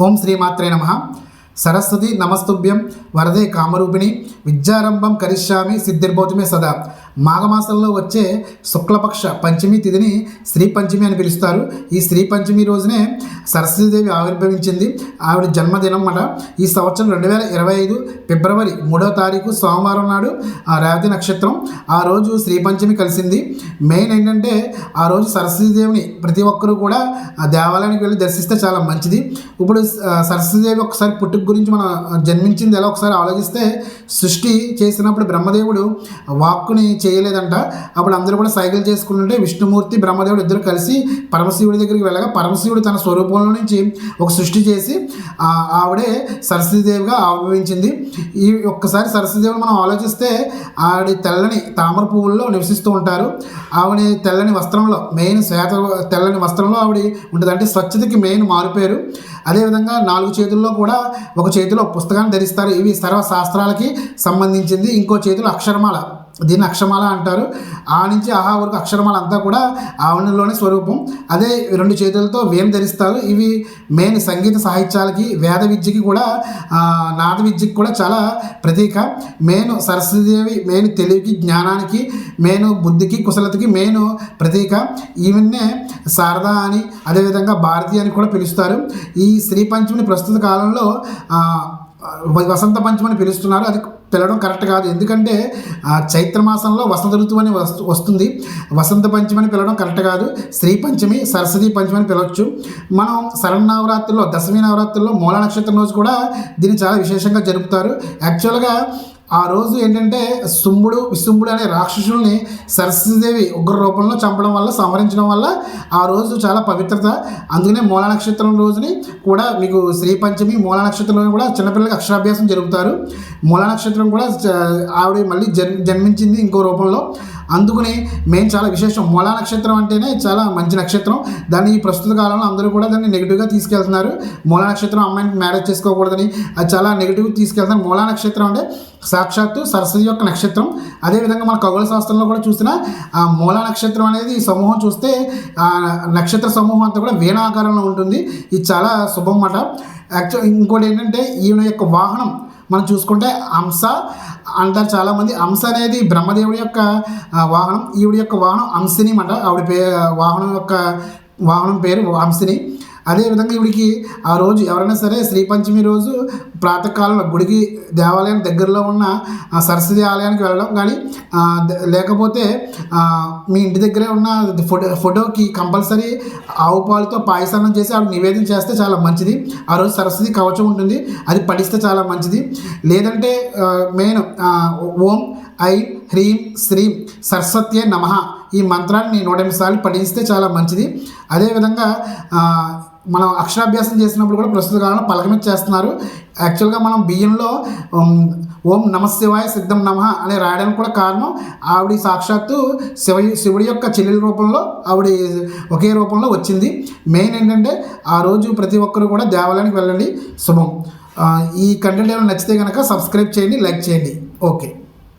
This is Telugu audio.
ఓం శ్రీమాత్రే నమ. సరస్వతి నమస్తుభ్యం వరదే కామరూపిణి. విద్యారంభం కరిష్యామి సిద్ధిర్భోజమే సదా. మాఘమాసంలో వచ్చే శుక్లపక్ష పంచమి తిథిని శ్రీ పంచమి అని పిలుస్తారు. ఈ శ్రీ పంచమి రోజునే సరస్వతీదేవి ఆవిర్భవించింది. ఆవిడ జన్మదినం అన్నమాట ఈ సంవత్సరం రెండు వేల ఇరవై ఐదు ఫిబ్రవరి మూడవ తారీఖు సోమవారం నాడు ఆ రేవతి నక్షత్రం ఆ రోజు శ్రీ పంచమి కలిసింది. మెయిన్ ఏంటంటే ఆ రోజు సరస్వతీదేవిని ప్రతి ఒక్కరూ కూడా ఆ దేవాలయానికి వెళ్ళి దర్శిస్తే చాలా మంచిది. ఇప్పుడు సరస్వతీదేవి ఒకసారి పుట్టుక గురించి మనం జన్మించింది ఎలా ఒకసారి ఆలోచిస్తే సృష్టి చేసినప్పుడు బ్రహ్మదేవుడు వాక్కుని చేయలేదంట. అప్పుడు అందరూ కూడా సైకిల్ చేసుకుంటుంటే విష్ణుమూర్తి బ్రహ్మదేవుడు ఇద్దరు కలిసి పరమశివుడి దగ్గరికి వెళ్ళగా పరమశివుడు తన స్వరూపంలో నుంచి ఒక సృష్టి చేసి ఆవిడే సరస్వతీదేవిగా ఆవిర్భవించింది. ఈ ఒక్కసారి సరస్వతీదేవిని మనం ఆలోచిస్తే ఆవిడ తెల్లని తామర పువ్వుల్లో నివసిస్తూ ఉంటారు. ఆవిడ తెల్లని వస్త్రంలో మెయిన్ శ్వేత తెల్లని వస్త్రంలో ఆవిడ ఉంటుంది. అంటే స్వచ్ఛతకి మెయిన్ మారిపోయారు అదేవిధంగా నాలుగు చేతుల్లో కూడా ఒక చేతిలో పుస్తకాన్ని ధరిస్తారు. ఇవి సర్వశాస్త్రాలకి సంబంధించింది. ఇంకో చేతిలో అక్షరమాల. దీన్ని అక్షరమాల అంటారు. ఆ నుంచి ఆహా వరకు అక్షరమాల అంతా కూడా ఆవరణలోని స్వరూపం. అదే రెండు చేతులతో వేం ధరిస్తారు. ఇవి మెయిన్ సంగీత సాహిత్యాలకి వేద విద్యకి కూడా నాద విద్యకి కూడా చాలా ప్రతీక. మెయిన్ సరస్వతీదేవి మెయిన్ తెలివికి జ్ఞానానికి మెయిన్ బుద్ధికి కుశలతకి మెయిన్ ప్రతీక. ఈవెన్నే శారద అని అదేవిధంగా భారతి అని కూడా పిలుస్తారు. ఈ శ్రీ పంచమిని ప్రస్తుత కాలంలో వసంత పంచమని పిలుస్తున్నారు. అది పిలవడం కరెక్ట్ కాదు. ఎందుకంటే ఆ, చైత్ర మాసంలో వసంత ఋతువు అని వస్తు వస్తుంది. వసంత పంచమని పిలవడం కరెక్ట్ కాదు. శ్రీ పంచమి సరస్వతి పంచమి అని పిలవచ్చు. మనం శరణవరాత్రుల్లో దశమి నవరాత్రుల్లో మూల నక్షత్రం రోజు కూడా దీన్ని చాలా విశేషంగా జరుపుతారు. యాక్చువల్గా ఆ రోజు ఏంటంటే శుంభుడు విసుంబుడు అనే రాక్షసుల్ని సరస్వతీదేవి ఉగ్ర రూపంలో చంపడం వల్ల సంహరించడం వల్ల ఆ రోజు చాలా పవిత్రత. అందుకనే మూల నక్షత్రం రోజుని కూడా మీకు శ్రీ పంచమి మూల నక్షత్రంలో కూడా చిన్నపిల్లలకి అక్షరాభ్యాసం జరుపుతారు. మూల నక్షత్రం కూడా చ- ఆవిడ మళ్ళీ జన్ జన్మించింది ఇంకో రూపంలో. అందుకని మేము చాలా విశేషం. మూలా నక్షత్రం అంటేనే చాలా మంచి నక్షత్రం. దాన్ని ఈ ప్రస్తుత కాలంలో అందరూ కూడా దాన్ని నెగిటివ్గా తీసుకెళ్తున్నారు. మూలా నక్షత్రం అమ్మాయిని మ్యారేజ్ చేసుకోకూడదని అది చాలా నెగిటివ్ తీసుకెళ్తున్నారు. మూలా నక్షత్రం అంటే సాక్షాత్తు సరస్వతి యొక్క నక్షత్రం. అదేవిధంగా మన ఖగోళ శాస్త్రంలో కూడా చూసిన ఆ మూలా నక్షత్రం అనేది ఈ సమూహం చూస్తే ఆ నక్షత్ర సమూహం అంతా కూడా వీణాకారంలో ఉంటుంది. ఇది చాలా శుభం అన్నమాట. యాక్చువల్ ఇంకోటి ఏంటంటే ఈయన యొక్క వాహనం మనం చూసుకుంటే హంస అంటారు చాలామంది అంశ అనేది బ్రహ్మదేవుడి యొక్క వాహనం ఈవిడి యొక్క వాహనం అంశని మాట ఆవిడ పే వాహనం యొక్క వాహనం పేరు అంశని అదేవిధంగా ఇవిడికి ఆ రోజు ఎవరైనా సరే శ్రీ పంచమి రోజు ప్రాతకాలంలో గుడికి దేవాలయం దగ్గరలో ఉన్న సరస్వతి ఆలయానికి వెళ్ళడం కానీ లేకపోతే మీ ఇంటి దగ్గరే ఉన్న ఫోటో ఫోటోకి కంపల్సరీ ఆవు పాలతో పాయసాన్నం చేసి ఆవిడ నివేదన చేస్తే చాలా మంచిది. ఆ రోజు సరస్వతి కవచం ఉంటుంది. అది పఠిస్తే చాలా మంచిది. లేదంటే మెయిన్ ఓం ఐ హ్రీం శ్రీం సరస్వత్యే నమ ఈ మంత్రాన్ని నూట ఎనిమిది సార్లు పఠిస్తే చాలా మంచిది. అదేవిధంగా మనం అక్షరాభ్యాసం చేసినప్పుడు కూడా ప్రస్తుత కాలంలో పలకమిత చేస్తున్నారు యాక్చువల్గా మనం బియ్యంలో ఓం నమ శివాయ సిద్ధం నమ అని రాయడానికి కూడా కారణం ఆవిడ సాక్షాత్తు శివ శివుడి యొక్క చెల్లెల రూపంలో ఆవిడ ఒకే రూపంలో వచ్చింది. మెయిన్ ఏంటంటే ఆ రోజు ప్రతి ఒక్కరు కూడా దేవాలయానికి వెళ్ళండి. శుభం. ఈ కంటెంట్ ఏమైనా నచ్చితే కనుక సబ్స్క్రైబ్ చేయండి లైక్ చేయండి. ఓకే.